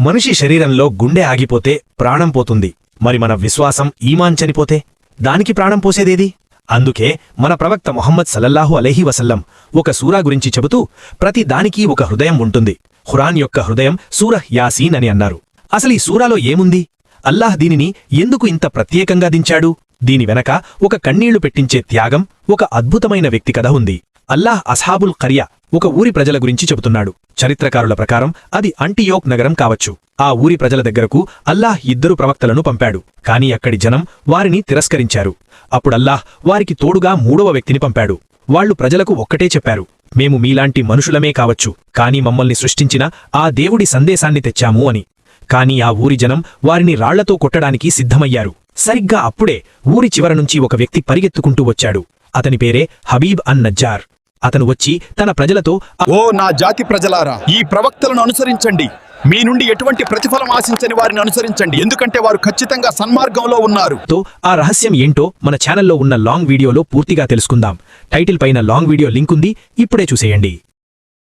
మనిషి శరీరంలో గుండె ఆగిపోతే ప్రాణం పోతుంది. మరి మన విశ్వాసం ఈమాన్ చనిపోతే? దానికి ప్రాణం పోసేదేది? అందుకే మన ప్రవక్త మొహమ్మద్ సలల్లాహు అలైహి వసల్లం ఒక సూరా గురించి చెబుతూ ప్రతి దానికి ఒక హృదయం ఉంటుంది. ఖురాన్ యొక్క హృదయం సూరహ్ యాసీన్ అని అన్నారు. అసలు ఈ సూరాలో ఏముంది? అల్లాహ్ దీనిని ఎందుకు ఇంత ప్రత్యేకంగా దించాడు? దీని వెనక ఒక కన్నీళ్ళు పెట్టించే త్యాగం ఒక అద్భుతమైన వ్యక్తి కథ ఉంది. అల్లాహ్ అస్హాబుల్ కరియా ఒక ఊరి ప్రజల గురించి చెబుతున్నాడు. చరిత్రకారుల ప్రకారం అది అంటియోక్ నగరం కావచ్చు. ఆ ఊరి ప్రజల దగ్గరకు అల్లాహ్ ఇద్దరు ప్రవక్తలను పంపాడు. కాని అక్కడి జనం వారిని తిరస్కరించారు. అప్పుడల్లాహ్ వారికి తోడుగా మూడవ వ్యక్తిని పంపాడు. వాళ్ళు ప్రజలకు ఒక్కటే చెప్పారు మేము మీలాంటి మనుషులమే కావచ్చు కాని మమ్మల్ని సృష్టించిన ఆ దేవుడి సందేశాన్ని తెచ్చాము అని. కాని ఆ ఊరి జనం వారిని రాళ్ళతో కొట్టడానికి సిద్ధమయ్యారు. సరిగ్గా అప్పుడే ఊరి చివర నుంచి ఒక వ్యక్తి పరిగెత్తుకుంటూ వచ్చాడు. అతని పేరే హబీబ్ అన్ నజ్జార్ అతను వచ్చి తన ప్రజలతో ఓ నా జాతి ప్రజలారా ఈ ప్రవక్తలను అనుసరించండి. మీ నుండి ఎటువంటి ప్రతిఫలం ఆశించని వారిని అనుసరించండి. ఎందుకంటే వారు ఖచ్చితంగా సన్మార్గంలో ఉన్నారు. తో ఆ రహస్యం ఏంటో మన ఛానల్లో ఉన్న లాంగ్ వీడియోలో పూర్తిగా తెలుసుకుందాం. టైటిల్ పైన లాంగ్ వీడియో లింక్ ఉంది ఇప్పుడే చూసేయండి.